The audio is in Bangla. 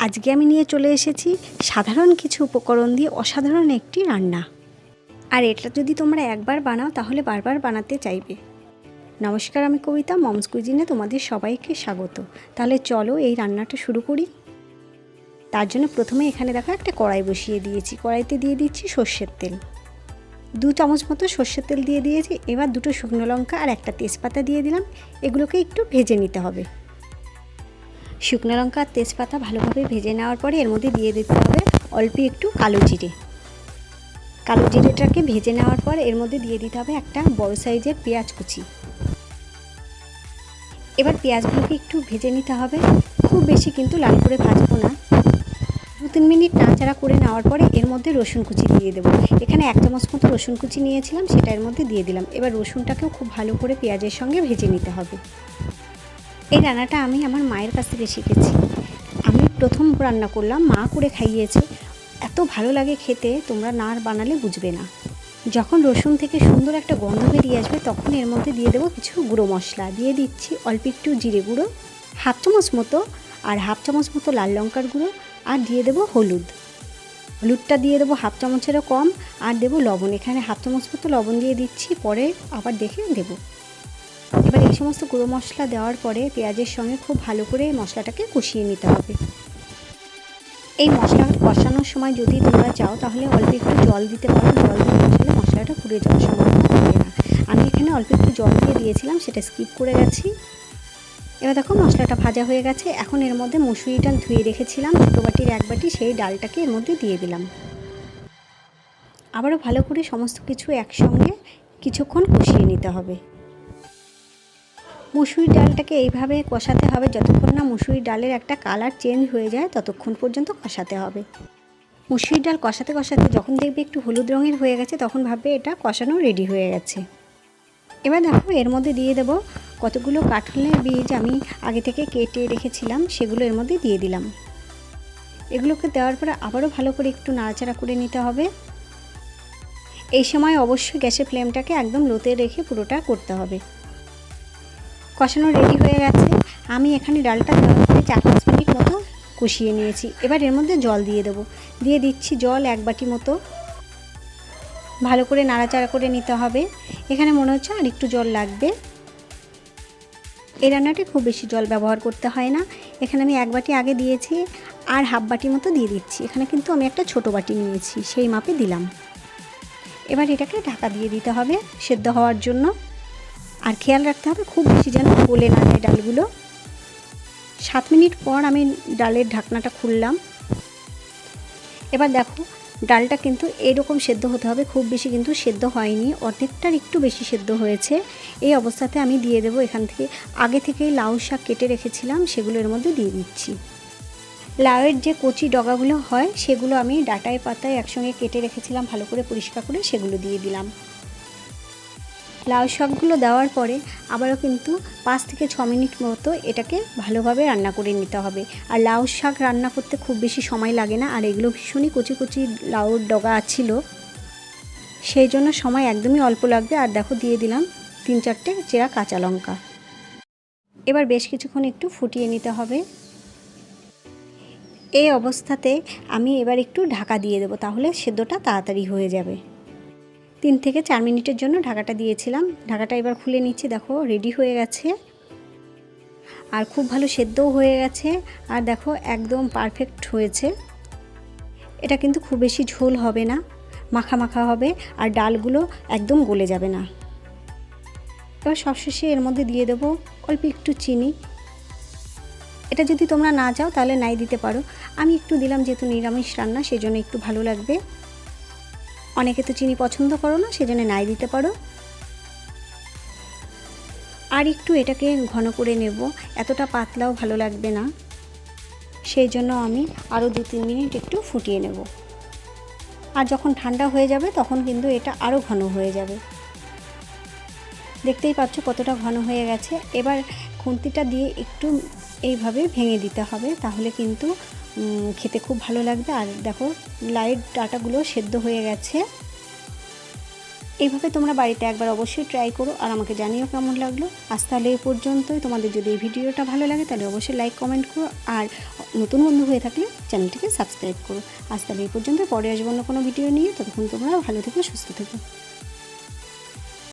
আজকে আমি নিয়ে চলে এসেছি সাধারণ কিছু উপকরণ দিয়ে অসাধারণ একটি রান্না। আর এটা যদি তোমরা একবার বানাও, তাহলে বারবার বানাতে চাইবে। নমস্কার, আমি কবিতা, মমস কুজিনে তোমাদের সবাইকে স্বাগত। তাহলে চলো এই রান্নাটা শুরু করি। তার জন্য প্রথমে এখানে দেখো একটা কড়াই বসিয়ে দিয়েছি। কড়াইতে দিয়ে দিচ্ছি সর্ষের তেল। দু চামচ মতো সর্ষের তেল দিয়ে দিয়েছি। এবার দুটো শুকনো লঙ্কা আর একটা তেজপাতা দিয়ে দিলাম। এগুলোকে একটু ভেজে নিতে হবে। শুকনো লঙ্কা আর তেজপাতা ভালোভাবে ভেজে নেওয়ার পরে এর মধ্যে দিয়ে দিতে হবে অল্প একটু কালো জিরে। কালো জিরেটাকে ভেজে নেওয়ার পর এর মধ্যে দিয়ে দিতে হবে একটা বড় সাইজের পেঁয়াজ কুচি। এবার পেঁয়াজগুলোকে একটু ভেজে নিতে হবে। খুব বেশি কিন্তু লাল করে ভাজবো না। দু তিন মিনিট নাড়াচাড়া করে নেওয়ার পরে এর মধ্যে রসুন কুচি দিয়ে দেবো। এখানে এক চামচ মতো রসুন কুচি নিয়েছিলাম, সেটা এর মধ্যে দিয়ে দিলাম। এবার রসুনটাকেও খুব ভালো করে পেঁয়াজের সঙ্গে ভেজে নিতে হবে। এই রান্নাটা আমি আমার মায়ের কাছ থেকে শিখেছি। আমি প্রথম রান্না করলাম, মা করে খাইয়েছে। এত ভালো লাগে খেতে, তোমরা না বানালে বুঝবে না। যখন রসুন থেকে সুন্দর একটা গন্ধ বেরিয়ে আসবে, তখন এর মধ্যে দিয়ে দেবো কিছু গুঁড়ো মশলা। দিয়ে দিচ্ছি অল্প একটু জিরে গুঁড়ো, হাফ চামচ মতো, আর হাফ চামচ মতো লাল লঙ্কার গুঁড়ো, আর দিয়ে দেবো হলুদ। হলুদটা দিয়ে দেবো হাফ চামচেরও কম, আর দেবো লবণ। এখানে হাফ চামচ মতো লবণ দিয়ে দিচ্ছি, পরে আবার দেখে দেবো। এই সমস্ত গুঁড়ো মশলা দেওয়ার পরে পেঁয়াজের সঙ্গে খুব ভালো করে মশলাটাকে কষিয়ে নিতে হবে। এই মশলা কষানোর সময় যদি তোমরা চাও, তাহলে অল্প একটু জল দিতে পারো। জল দিয়ে কষালে মশলাটা পুড়ে যাওয়ার সম্ভাবনা থাকে না। আমি এখানে অল্প একটু জল দিয়ে দিয়েছিলাম, সেটা স্কিপ করে গেছি এবার দেখো মশলাটা ভাজা হয়ে গেছে। এখন এর মধ্যে মুসুরি ডাল ধুয়ে রেখেছিলাম। দুটো বাটির এক বাটি সেই ডালটাকে এর মধ্যে দিয়ে দিলাম। আবারও ভালো করে সমস্ত কিছু একসঙ্গে কিছুক্ষণ কষিয়ে নিতে হবে। মুসুরি ডালটাকে এইভাবে কষাতে হবে যতক্ষণ না মুসুরি ডালের একটা কালার চেঞ্জ হয়ে যায় ততক্ষণ পর্যন্ত কষাতে হবে। মুসুরি ডাল কষাতে কষাতে যখন দেখবে একটু হলুদ রঙের হয়ে গেছে তখন ভাববে এটা কষানো রেডি হয়ে গেছে। এবার দেখো এর মধ্যে দিয়ে দেবো কতগুলো কাঁঠালের বীজ আমি আগে থেকে কেটে রেখেছিলাম সেগুলো এর মধ্যে দিয়ে দিলাম। এগুলোকে দেওয়ার পরে আবারও ভালো করে একটু নাড়াচাড়া করে নিতে হবে। এই সময় অবশ্যই গ্যাসের ফ্লেমটাকে একদম লোতে রেখে পুরোটা করতে হবে। কষানো রেডি হয়ে গেছে। আমি এখানে ডালটা চার পাঁচ মিনিট মতো কষিয়ে নিয়েছি। এবার এর মধ্যে জল দিয়ে দেবো। দিয়ে দিচ্ছি জল এক বাটি মতো। ভালো করে নাড়াচাড়া করে নিতে হবে। এখানে মনে হচ্ছে আর একটু জল লাগবে। এই রান্নাটি খুব বেশি জল ব্যবহার করতে হয় না। এখানে আমি এক বাটি আগে দিয়েছি আর হাফ বাটি মতো দিয়ে দিচ্ছি। এখানে কিন্তু আমি একটা ছোট বাটি নিয়েছি, সেই মাপে দিলাম। এবার এটাকে ঢাকা দিয়ে দিতে হবে সেদ্ধ হওয়ার জন্য। আর খেয়াল রাখতে হবে খুব বেশি যেন গলে না যায় ডালগুলো। সাত মিনিট পর আমি ডালের ঢাকনাটা খুললাম। এবার দেখো, ডালটা কিন্তু এরকম সেদ্ধ হতে হবে, খুব বেশি কিন্তু সেদ্ধ হয়নি, অর্ধেকটার একটু বেশি সেদ্ধ হয়েছে। এই অবস্থাতে আমি দিয়ে দেবো এখান থেকে, আগে থেকেই লাউ শাক কেটে রেখেছিলাম, সেগুলো এর মধ্যে দিয়ে দিচ্ছি। লাউয়ের যে কচি ডগাগুলো হয়, সেগুলো আমি ডাটায় পাতায় একসঙ্গে কেটে রেখেছিলাম, ভালো করে পরিষ্কার করে সেগুলো দিয়ে দিলাম। লাউ শাকগুলো দেওয়ার পরে আবারও কিন্তু পাঁচ থেকে ছ মিনিট মতো এটাকে ভালোভাবে রান্না করে নিতে হবে। আর লাউ শাক রান্না করতে খুব বেশি সময় লাগে না, আর এগুলো ভীষণই কচি কচি লাউর ডগা ছিল। সেই জন্য সময় একদমই অল্প লাগবে। আর দেখো, দিয়ে দিলাম তিন চারটে চেরা কাঁচা লঙ্কা। এবার বেশ কিছুক্ষণ একটু ফুটিয়ে নিতে হবে। এই অবস্থাতে আমি এবার একটু ঢাকা দিয়ে দেবো, তাহলে সেদ্ধটা তাড়াতাড়ি হয়ে যাবে। তিন থেকে চার মিনিটের জন্য ঢাকাটা দিয়েছিলাম। ঢাকাটা এবার খুলে নিচ্ছি, দেখো রেডি হয়ে গেছে। আর খুব ভালো সেদ্ধও হয়ে গেছে। আর দেখো, একদম পারফেক্ট হয়েছে। এটা কিন্তু খুব বেশি ঝোল হবে না, মাখা মাখা হবে, আর ডালগুলো একদম গলে যাবে না। এবার সবশেষে এর মধ্যে দিয়ে দেবো অল্প একটু চিনি। এটা যদি তোমরা না চাও, তাহলে নাই দিতে পারো। আমি একটু দিলাম যেহেতু নিরামিষ রান্না, সেজন্য একটু ভালো লাগবে। অনেকে তো চিনি পছন্দ করো না, সেজন্য নাই দিতে পারো। আর একটু এটাকে ঘন করে নেব, এতটা পাতলাও ভালো লাগবে না। সেই জন্য আমি আরও দু তিন মিনিট একটু ফুটিয়ে নেব। আর যখন ঠান্ডা হয়ে যাবে, তখন কিন্তু এটা আরও ঘন হয়ে যাবে। দেখতেই পাচ্ছ কতটা ঘন হয়ে গেছে। এবার খুন্তিটা দিয়ে একটু এইভাবে ভেঙে দিতে হবে, তাহলে কিন্তু খেতে খুব ভালো লাগবে। আর দেখো, লাইট ডাটাগুলো সেদ্ধ হয়ে গেছে। এইভাবে তোমরা বাড়িতে একবার অবশ্যই ট্রাই করো আর আমাকে জানিও কেমন লাগল। আজ তাহলে এই পর্যন্তই। তোমাদের যদি এই ভিডিওটা ভালো লাগে তাহলে অবশ্যই লাইক কমেন্ট করো। আর নতুন বন্ধু হয়ে থাকলে চ্যানেলটিকে সাবস্ক্রাইব করো। আজ তাহলে এই পর্যন্ত পরে আসব অন্য কোনো ভিডিও নিয়ে। ততক্ষণ তোমরা ভালো থেকো, সুস্থ থেকো।